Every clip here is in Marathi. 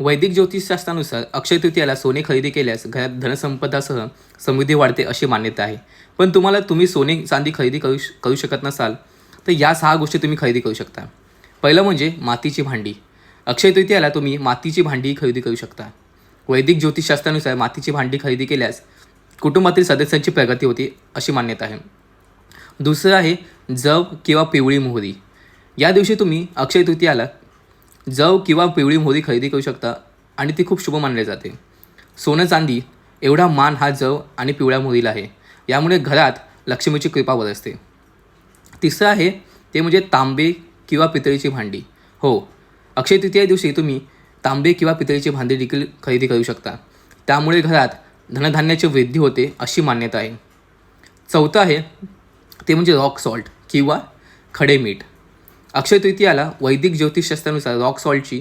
वैदिक ज्योतिषशास्त्रानुसार अक्षय तृतीयाला सोने खरेदी केल्यास घरात धनसंपदासह समृद्धी वाढते अशी मान्यता आहे. पण तुम्हाला तुम्ही सोने चांदी खरेदी करू श करू शकत नसाल तर या सहा गोष्टी तुम्ही खरेदी करू शकता. पहिलं म्हणजे मातीची भांडी. अक्षय तृतीयाला तुम्ही मातीची भांडी खरेदी करू शकता. वैदिक ज्योतिषशास्त्रानुसार मातीची भांडी खरेदी केल्यास कुटुंबातील सदस्यांची प्रगती होती अशी मान्यता आहे. दुसरं आहे जव किंवा पिवळी मोहरी. या दिवशी तुम्ही अक्षय तृतीयाला जव किंवा पिवळी मोहरी खरेदी करू शकता आणि ती खूप शुभ मानली जाते. सोनं चांदी एवढा मान हा जव आणि पिवळ्या मोहरीला आहे. यामुळे घरात लक्ष्मीची कृपा बरसते तिसरं आहे ते म्हणजे तांबे किंवा पितळीची भांडी. हो अक्षय तृतीया दिवशी तुम्ही तांबे किंवा पितळीची भांडी देखील खरेदी करू शकता. त्यामुळे घरात धनधान्याची वृद्धी होते अशी मान्यता आहे. चौथं आहे ते म्हणजे रॉक सॉल्ट किंवा खडे मीठ. अक्षय तृतीयाला वैदिक ज्योतिषशास्त्रानुसार रॉक सॉल्टची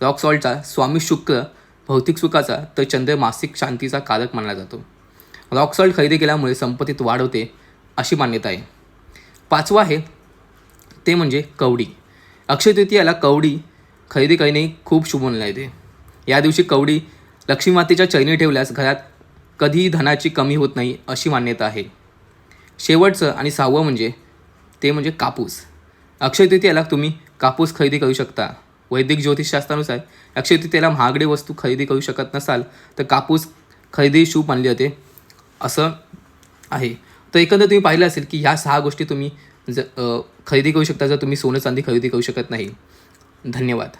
रॉक सॉल्टचा स्वामी शुक्र भौतिक सुखाचा तर चंद्र मासिक शांतीचा कारक मानला जातो. रॉक सॉल्ट खरेदी केल्यामुळे संपत्तीत वाढ होते अशी मान्यता आहे. पाचवं आहे ते म्हणजे कवडी. अक्षय तृतीयाला कवडी खरेदी करणे खूप शुभ मानला येते या दिवशी कवडी लक्ष्मी मातेच्या चैनी ठेवल्यास घरात कधीही धनाची कमी होत नाही अशी मान्यता आहे. शेवटचं आणि सहावं म्हणजे ते म्हणजे कापूस. अक्षय तृतीयाला तुम्ही कापूस खरेदी करू शकता. वैदिक ज्योतिषशास्त्रानुसार अक्षय तृतीयाला महागडी वस्तू खरेदी करू शकत नसाल तर कापूस खरेदी शुभ मानली जाते. असं आहे. तर एकंदर तुम्ही पाहिलं असेल की ह्या सहा गोष्टी तुम्ही ज खरेदी करू शकता जर तुम्ही सोनं चांदी खरेदी करू शकत नाही. धन्यवाद.